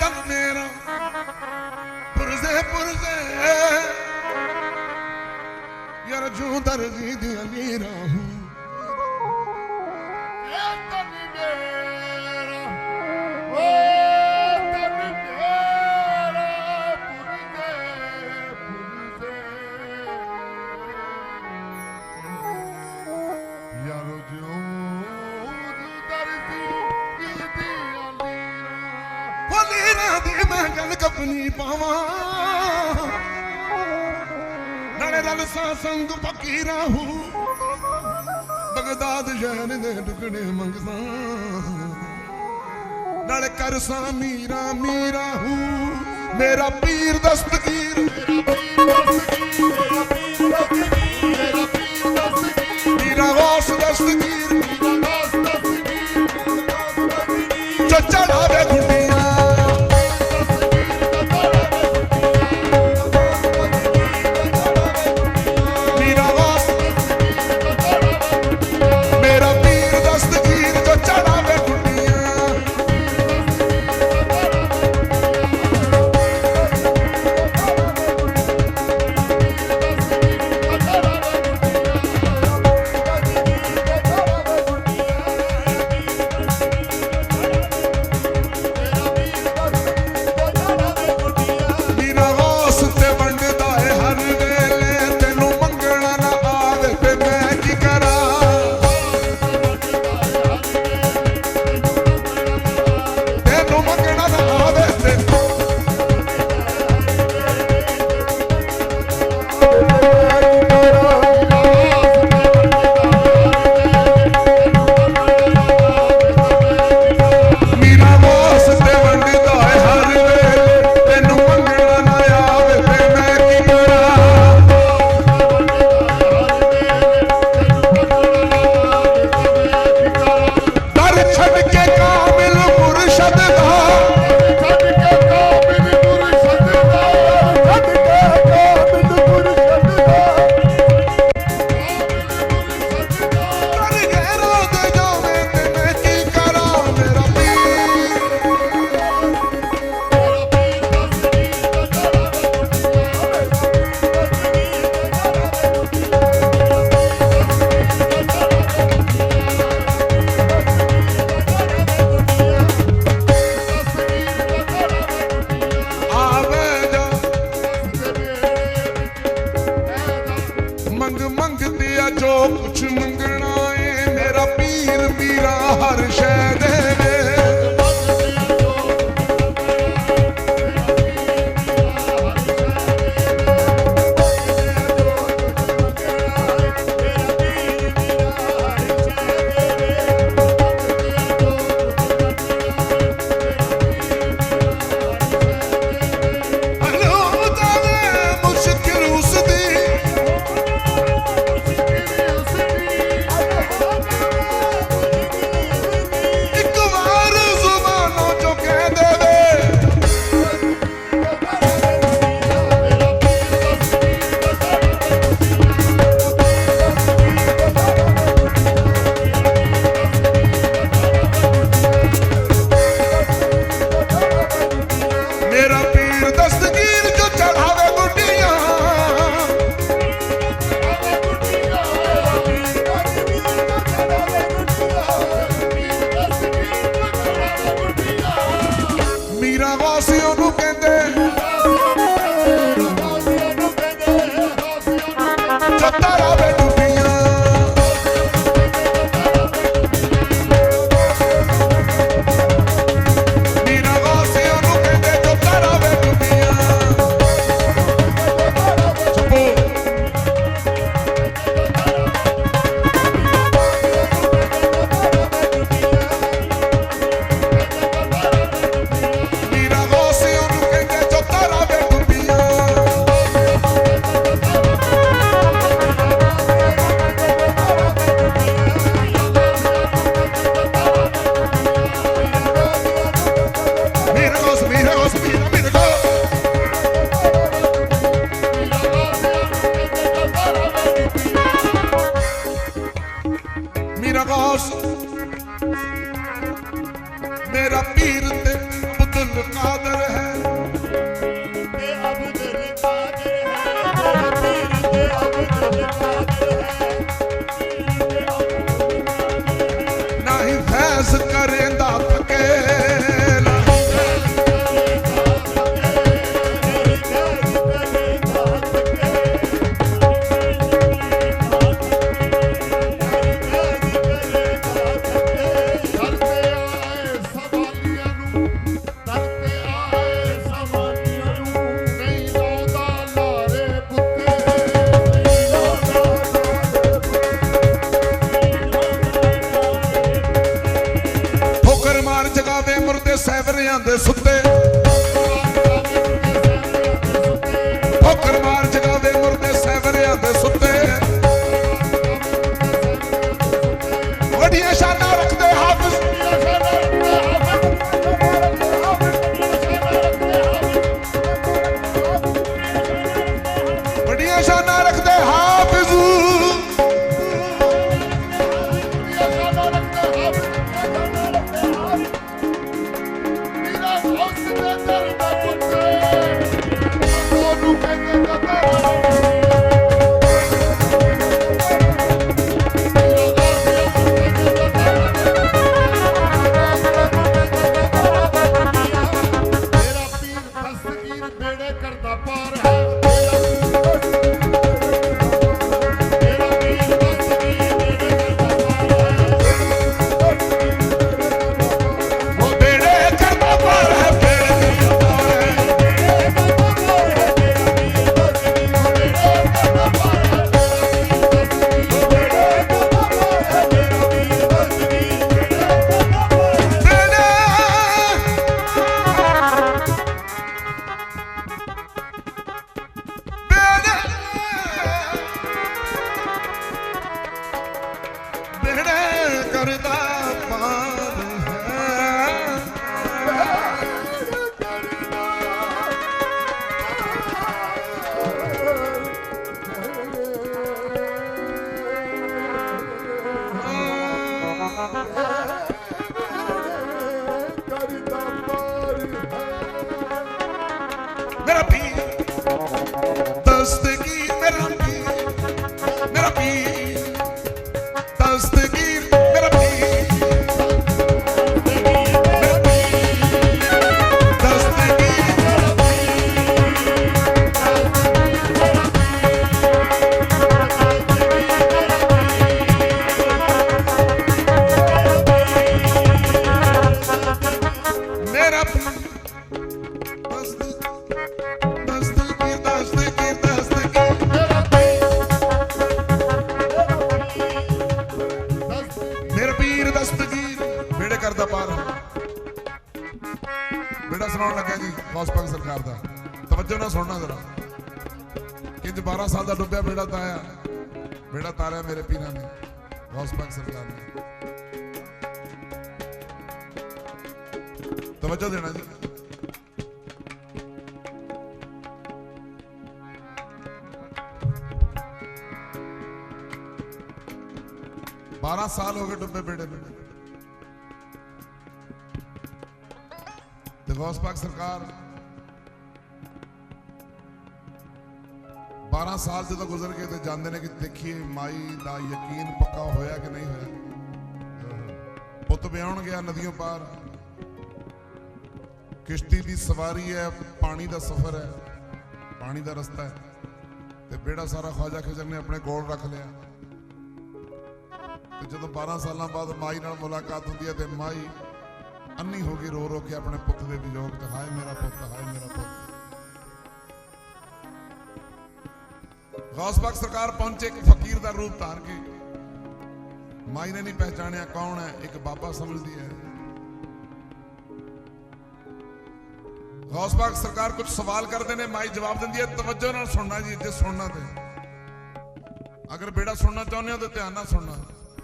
tan mera purze purze yar ju dar zid amira hu ਸੰਗ ਫਕੀਰਾ ਹੂੰ। Baghdad ਸ਼ਹਿਰ ਦੇ ਟੁਕੜੇ ਮੰਗਦਾ। ਨਾਲ ਕਰਸਾ ਮੀਰਾ ਮੀਰਾ ਹੂੰ ਮੇਰਾ ਪੀਰ ਦਸਤਗੀਰ ਮੇਰਾ ਪੀਰ ਦਸਤਗੀਰ ਮੇਰਾ ਪੀਰ ਦਸਤਗੀਰ ਮੇਰਾ ਪੀਰ ਦਸਤਗੀਰ ਮੇਰਾ ਵਾਸ ਦਸਤਗੀਰ flotar a ver. ਲੱਗਾ ਜੀ ਸਰਕਾਰ ਦਾ ਤਵੱਜੋ ਨਾਲ ਸੁਣਨਾ ਜ਼ਰਾ। ਕਿੰਜ 12 ਸਾਲ ਦਾ ਡੁੱਬਿਆ ਬੇੜਾ ਤਾਇਆ ਬੇੜਾ ਤਾਰਿਆ ਮੇਰੇ ਪੀਰਾਂ ਨੇ। ਗੌਸਪੰਗ ਸਰਕਾਰ ਨੇ ਤਵੱਜੋ ਦੇਣਾ ਜੀ। ਬਾਰਾਂ ਸਾਲ ਹੋ ਗਏ ਡੁੱਬੇ ਬੇੜੇ ਨੂੰ। ਤੇ ਗੌਸ ਪਾਕ 12 ਸਾਲ ਜਦੋਂ ਗੁਜ਼ਰ ਗਏ ਤੇ ਜਾਂਦੇ ਨੇ ਕਿ ਦੇਖੀਏ ਮਾਈ ਦਾ ਯਕੀਨ ਪੱਕਾ ਹੋਇਆ ਕਿ ਨਹੀਂ ਹੋਇਆ? ਪੁੱਤ ਵਿਆਹਣ ਗਿਆ ਨਦੀਆਂ ਪਾਰ। ਕਿਸ਼ਤੀ ਦੀ ਸਵਾਰੀ ਹੈ, ਪਾਣੀ ਦਾ ਸਫ਼ਰ ਹੈ, ਪਾਣੀ ਦਾ ਰਸਤਾ ਹੈ। ਤੇ ਬੇੜਾ ਸਾਰਾ ਖਵਾਜਾ ਖਿਜ਼ਰ ਨੇ ਆਪਣੇ ਕੋਲ ਰੱਖ ਲਿਆ। ਤੇ ਜਦੋਂ 12 ਸਾਲਾਂ ਬਾਅਦ ਮਾਈ ਨਾਲ ਮੁਲਾਕਾਤ ਹੁੰਦੀ ਹੈ ਤੇ ਮਾਈ ਅੰਨੀ ਹੋ ਗਈ ਰੋ ਰੋ ਕੇ ਆਪਣੇ ਪੁੱਤ ਦੇ ਵਿਯੋਗ ਤੇ, ਹਾਏ ਮੇਰਾ ਪੁੱਤ, ਹਾਏ ਮੇਰਾ ਪੁੱਤ। ਗੌਸ ਪਾਕ ਸਰਕਾਰ ਪਹੁੰਚੇ ਇੱਕ ਫਕੀਰ ਦਾ ਰੂਪ ਧਾਰ ਕੇ। ਮਾਈ ਨੇ ਨਹੀਂ ਪਹਿਚਾਣਿਆ ਕੌਣ ਹੈ, ਇੱਕ ਬਾਬਾ ਸਮਝਦੀ ਹੈ। ਗੌਸ ਪਾਕ ਸਰਕਾਰ ਕੁਝ ਸਵਾਲ ਕਰਦੇ ਨੇ, ਮਾਈ ਜਵਾਬ ਦਿੰਦੀ ਹੈ, ਤਵੱਜੋ ਨਾਲ ਸੁਣਨਾ ਜੀ, ਜੇ ਸੁਣਨਾ ਤੇ। ਅਗਰ ਬੇੜਾ ਸੁਣਨਾ ਚਾਹੁੰਦੇ ਹੋ ਤਾਂ ਧਿਆਨ ਨਾਲ ਸੁਣਨਾ।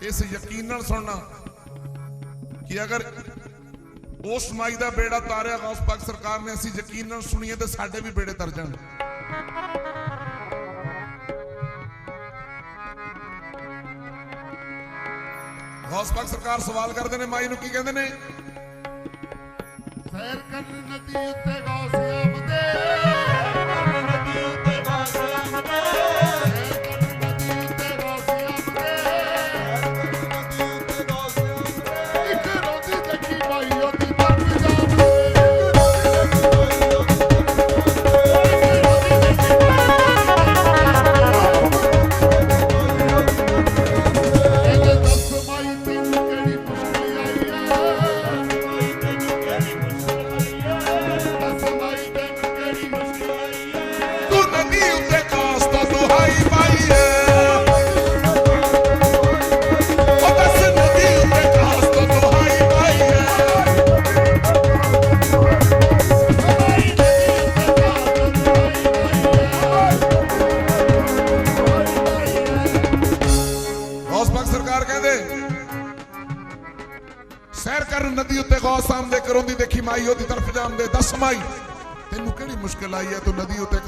ਇਸ ਯਕੀਨ ਨਾਲ ਸੁਣਨਾ ਕਿ ਅਗਰ ਉਸ ਮਾਈ ਦਾ ਬੇੜਾ ਤਾਰਿਆ ਗੌਸ ਪਾਕ ਸਰਕਾਰ ਨੇ, ਅਸੀਂ ਯਕੀਨ ਨਾਲ ਸੁਣੀਏ ਤੇ ਸਾਡੇ ਵੀ ਬੇੜੇ ਤਰ ਜਾਣ। ਗੌਸ ਸਰਕਾਰ ਸਵਾਲ ਕਰਦੇ ਨੇ, ਮਾਈ ਨੂੰ ਕੀ ਕਹਿੰਦੇ ਨੇ? ਸੈਰ ਕਰਨ ਨਦੀ ਉੱਤੇ ਗੌਸਿਆਮ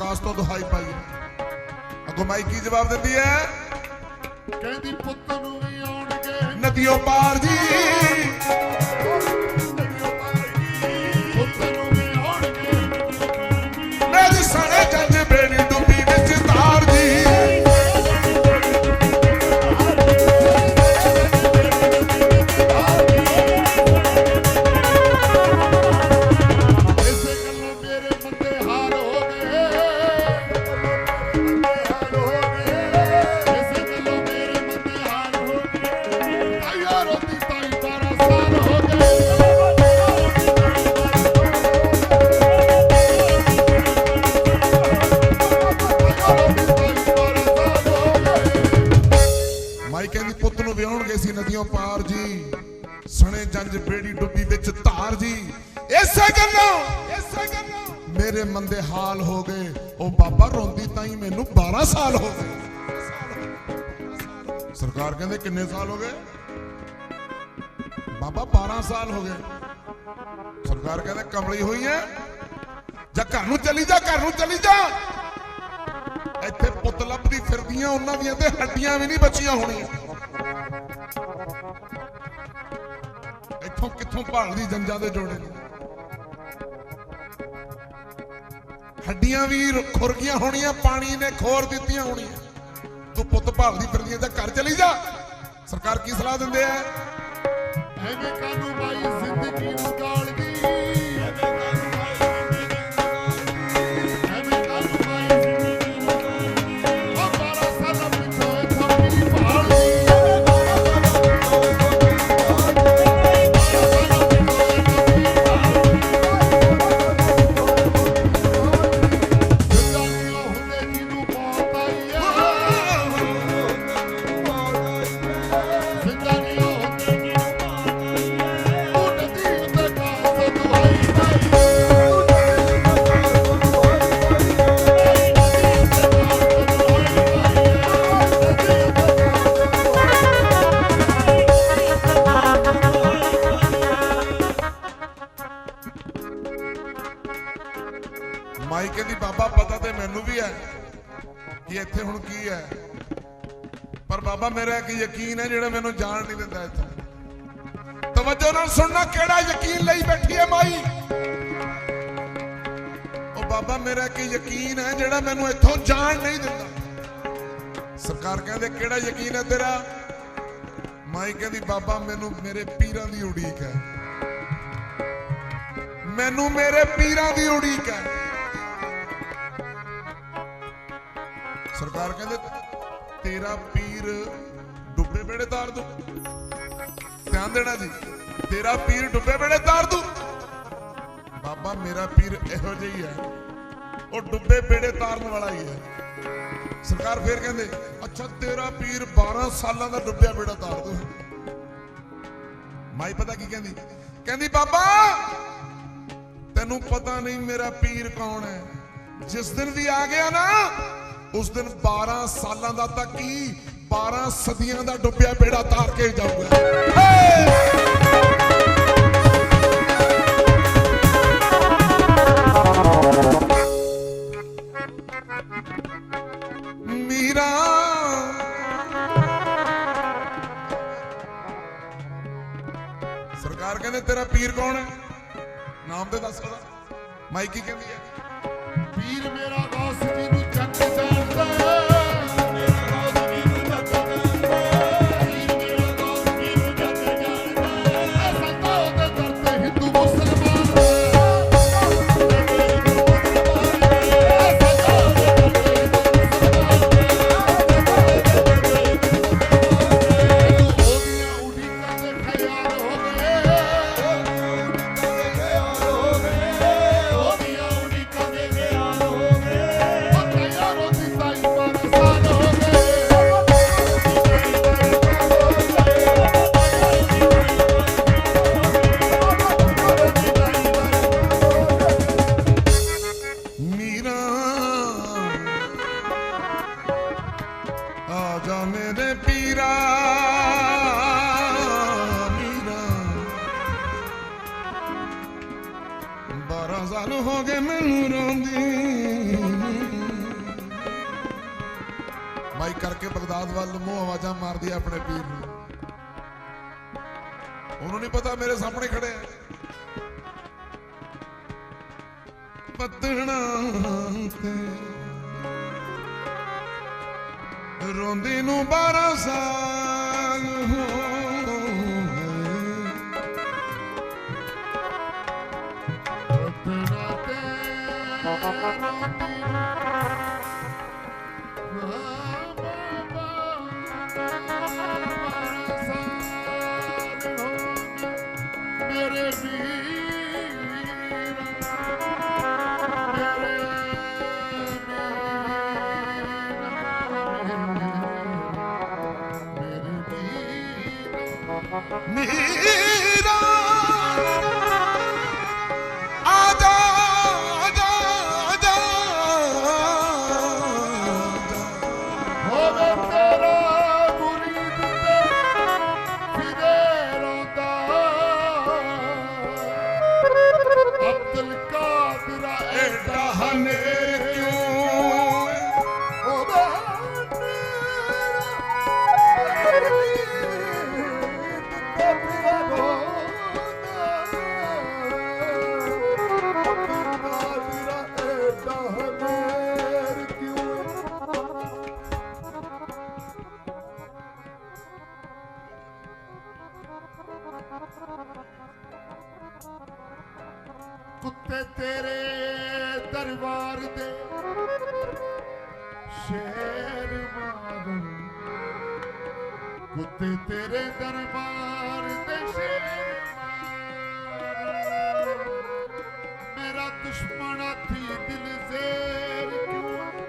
ਕਾਸ ਤੋਂ ਦੁਹਾਈ ਪਾਈ। ਅੱਗੋਂ ਮਾਈ ਕੀ ਜਵਾਬ ਦਿੰਦੀ ਹੈ? ਕਹਿੰਦੀ ਪੁੱਤ ਨੂੰ ਵੀ ਆਉਣਗੇ। ਨਦੀਓ ਪਾਰ ਜੀ। ਪੁੱਤ ਨੂੰ ਵੀ ਆਉਣਗੇ। ਮੇਰੀ ਸਣੇ ਜੰਜ ਸਣੇ ਬੇੜੀ ਡੁੱਬੀ ਵਿੱਚ ਧਾਰ ਜੀ। ਇਸੇ ਗੱਲੋਂ ਇਸੇ ਗੱਲੋਂ ਮੇਰੇ ਮੰਦੇ ਹਾਲ ਹੋ ਗਏ। ਉਹ ਬਾਬਾ ਰੋਂਦੀ ਤਾਈ ਮੈਨੂੰ 12 ਸਾਲ ਹੋ ਗਏ। ਸਰਕਾਰ ਕਹਿੰਦੇ ਕਿੰਨੇ ਸਾਲ ਹੋ ਗਏ? ਬਾਬਾ 12 ਸਾਲ ਹੋ ਗਏ। ਸਰਕਾਰ ਕਹਿੰਦੇ ਕਮਲੀ ਹੋਈ ਹੈ ਜਾਂ ਘਰ ਨੂੰ ਚਲੀ ਜਾ, ਘਰ ਨੂੰ ਚਲੀ ਜਾ। ਇੱਥੇ ਪੁੱਤ ਲੱਭਦੀ ਫਿਰਦੀਆਂ, ਉਹਨਾਂ ਦੀਆਂ ਤੇ ਹੱਡੀਆਂ ਵੀ ਨਹੀਂ ਬਚੀਆਂ ਹੋਣੀਆਂ। ਇੱਥੋਂ ਕਿੱਥੋਂ ਭਾਲਦੀ ਜੰਜਾਂ ਦੇ ਜੋੜੇ ਨੇ? ਹੱਡੀਆਂ ਵੀ ਖੁਰਗੀਆਂ ਹੋਣੀਆਂ, ਪਾਣੀ ਨੇ ਖੋਰ ਦਿੱਤੀਆਂ ਹੋਣੀਆਂ। ਤੂੰ ਪੁੱਤ ਭਾਲਦੀ ਫਿਰਦੀਆਂ ਤਾਂ ਘਰ ਚਲੀ ਜਾ। ਸਰਕਾਰ ਕੀ ਸਲਾਹ ਦਿੰਦੇ ਆ? ਐਵੇਂ ਕਾਨੂੰ ਬਾਈ ਜ਼ਿੰਦਗੀ ਨੂੰ ਗਾਲਦੀ? ਐਵੇਂ ਯਕੀਨ ਹੈ ਜਿਹੜਾ ਮੈਨੂੰ ਜਾਣ ਨਹੀਂ ਦਿੰਦਾ ਇੱਥੋਂ। ਤਵੱਜੋ ਨਾਲ ਸੁਣਨਾ ਕਿਹੜਾ ਯਕੀਨ ਲਈ ਬੈਠੀ ਹੈ ਮਾਈ? ਉਹ ਬਾਬਾ ਮੇਰਾ ਇੱਕ ਯਕੀਨ ਹੈ ਜਿਹੜਾ ਮੈਨੂੰ ਇੱਥੋਂ ਜਾਣ ਨਹੀਂ ਦਿੰਦਾ? ਸਰਕਾਰ ਕਹਿੰਦੇ ਕਿਹੜਾ ਯਕੀਨ ਹੈ ਤੇਰਾ? ਮਾਈ ਕਹਿੰਦੀ, ਬਾਬਾ, ਮੈਨੂੰ ਮੇਰੇ ਪੀਰਾਂ ਦੀ ਉਡੀਕ ਹੈ। ਮੈਨੂੰ ਮੇਰੇ ਪੀਰਾਂ ਦੀ ਉਡੀਕ ਹੈ। ਸਰਕਾਰ ਕਹਿੰਦੇ, ਤੇਰਾ ਪੀਰ ਡੁੱਬੇ ਵੇੜੇ ਤਾਰ ਦੂ। ਧਿਆਨ ਦੇਣਾ ਜੀ, ਤੇਰਾ ਪੀਰ ਡੁੱਬੇ ਵੇੜੇ ਤਾਰ ਦੂ। ਬਾਬਾ, ਮੇਰਾ ਪੀਰ ਇਹੋ ਜਿਹਾ ਹੀ ਹੈ। ਉਹ ਡੁੱਬੇ ਵੇੜੇ ਤਾਰਨ ਵਾਲਾ ਹੀ ਹੈ। ਸਰਕਾਰ ਫੇਰ ਕਹਿੰਦੇ, ਅੱਛਾ, ਤੇਰਾ ਪੀਰ 12 ਸਾਲਾਂ ਦਾ ਡੁੱਬਿਆ ਬੇੜਾ ਤਾਰ ਦੂ। ਮਾਈ ਪਤਾ ਕੀ ਕਹਿੰਦੀ? ਕਹਿੰਦੀ, ਬਾਬਾ, ਤੈਨੂੰ ਪਤਾ ਨਹੀਂ ਮੇਰਾ ਪੀਰ ਕੌਣ ਹੈ। ਜਿਸ ਦਿਨ ਵੀ ਆ ਗਿਆ ਨਾ, ਉਸ ਦਿਨ 12 ਸਾਲਾਂ ਦਾ ਤਾਂ ਕੀ 12 ਸਦੀਆਂ ਦਾ ਡੁੱਬਿਆ ਬੇੜਾ ਤਾਰ ਕੇ ਜਾਊਗਾ। ਮੀਰਾ। ਸਰਕਾਰ ਕਹਿੰਦੇ ਤੇਰਾ ਪੀਰ ਕੌਣ ਹੈ? ਨਾਮ ਤੇ ਦੱਸ ਉਹਦਾ ਮਾਈ ਕਹਿੰਦੀ ਹੈ। ਪੀਰ ਮੇਰਾ ਸਾਲ ਹੋ ਗਏ ਮੈਨੂੰ ਰੋਂਦੀ। ਮਾਈ ਕਰਕੇ ਬਗਦਾਦ ਵੱਲ ਮੂੰਹ ਆਵਾਜ਼ਾਂ ਮਾਰਦੀ ਆਪਣੇ ਪੀਰ ਨੂੰ। ਉਹਨੂੰ ਨਹੀਂ ਪਤਾ ਮੇਰੇ ਸਾਹਮਣੇ ਖੜੇ ਆ। ਪਤਣਾ ਤੇ ਰੋਂਦੀ ਨੂੰ 12 ਸਾਲ। ਮੀਰਾ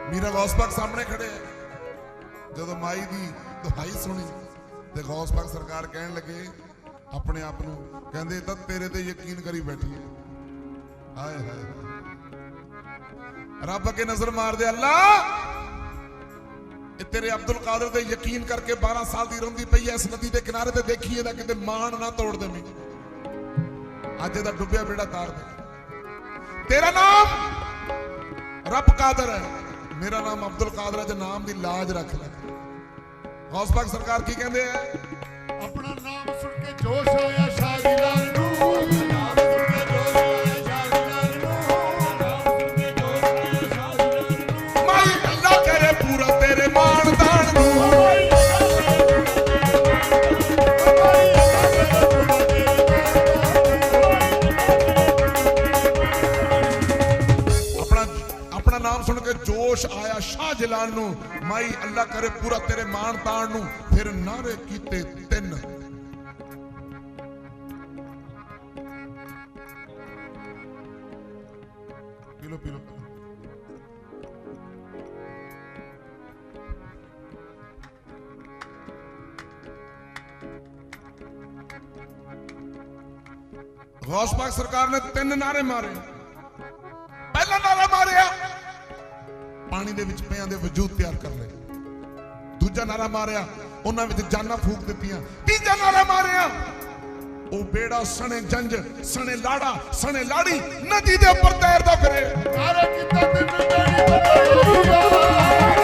ਮੀਰਾ ਗੌਸ ਸਾਹਮਣੇ ਖੜੇ ਜਦੋਂ ਮਾਈ ਦੀ ਦੁਹਾਈ ਸੁਣੀ, ਤੇ ਗੌਸ ਸਰਕਾਰ ਕਹਿਣ ਲੱਗੇ, ਆਪਣੇ ਆਪ ਨੂੰ, ਕਹਿੰਦੇ ਤਾਂ ਤੇਰੇ ਤੇ ਯਕੀਨ ਕਰੀ ਬੈਠੀ ਹੈ। ਹਾਏ ਹਾਏ। ਰੱਬ ਅੱਗੇ ਨਜ਼ਰ ਮਾਰਦੇ ਅੱਲਾ! ਇਹ ਤੇਰੇ ਅਬਦੁਲ ਕਾਦਰ ਤੇ ਯਕੀਨ ਕਰਕੇ 12 ਸਾਲ ਦੀ ਰੋਂਦੀ ਪਈ ਐ ਇਸ ਨਦੀ ਦੇ ਕਿਨਾਰੇ ਤੇ ਦੇਖੀਏ ਇਹਦਾ ਕਿਤੇ ਮਾਣ ਨਾ ਤੋੜ ਦੇਵੀਂ। ਅੱਜ ਇਹਦਾ ਡੁੱਬਿਆ ਬੇੜਾ ਤਾਰ ਦੇ। ਤੇਰਾ ਨਾਮ? ਰੱਬ ਕਾਦਰ ਹੈ। ਮੇਰਾ ਨਾਮ ਅਬਦੁਲ ਕਾਦਰ ਹੈ, ਜੇ ਨਾਮ ਦੀ ਲਾਜ ਰੱਖ ਲੈ। ਗੌਸ ਸਰਕਾਰ ਕੀ ਕਹਿੰਦੇ ਆ? ਆਪਣਾ ਨਾਮ ਸੁਣ ਕੇ ਜੋਸ਼ ਹੋਇਆ। ਸ਼ਾਹ ਨੂੰ, ਮਾਈ ਅੱਲਾ ਕਰੇ ਪੂਰਾ ਤੇਰੇ ਮਾਣ ਤਾਣ ਨੂੰ, ਫਿਰ ਨਾਰੇ ਕੀਤੇ ਤਿੰਨ। ਪੀਲੋ ਪੀਲੋ ਪੀ ਗੌਸ ਪਾਕ ਸਰਕਾਰ ਨੇ ਤਿੰਨ ਨਾਰੇ ਮਾਰੇ। ਪਾਣੀ ਦੇ ਵਿੱਚ ਪਿਆਂ ਦੇ ਵਜੂਦ ਤਿਆਰ ਕਰ ਲੈ ਦੂਜਾ ਨਾਰਾ ਮਾਰਿਆ, ਉਹਨਾਂ ਵਿੱਚ ਜਾਨਾਂ ਫੂਕ ਦਿੱਤੀਆਂ। ਤੀਜਾ ਨਾਰਾ ਮਾਰਿਆ, ਉਹ ਬੇੜਾ, ਸਣੇ ਜੰਜ, ਸਣੇ ਲਾੜਾ, ਸਣੇ ਲਾੜੀ, ਨਦੀ ਦੇ ਉੱਪਰ ਤੈਰਦਾ ਫਿਰੇ। ਸਾਰੇ ਕੀਤਾ ਤੈਨੂੰ ਮੇਰੀ ਬਤਾਈਆ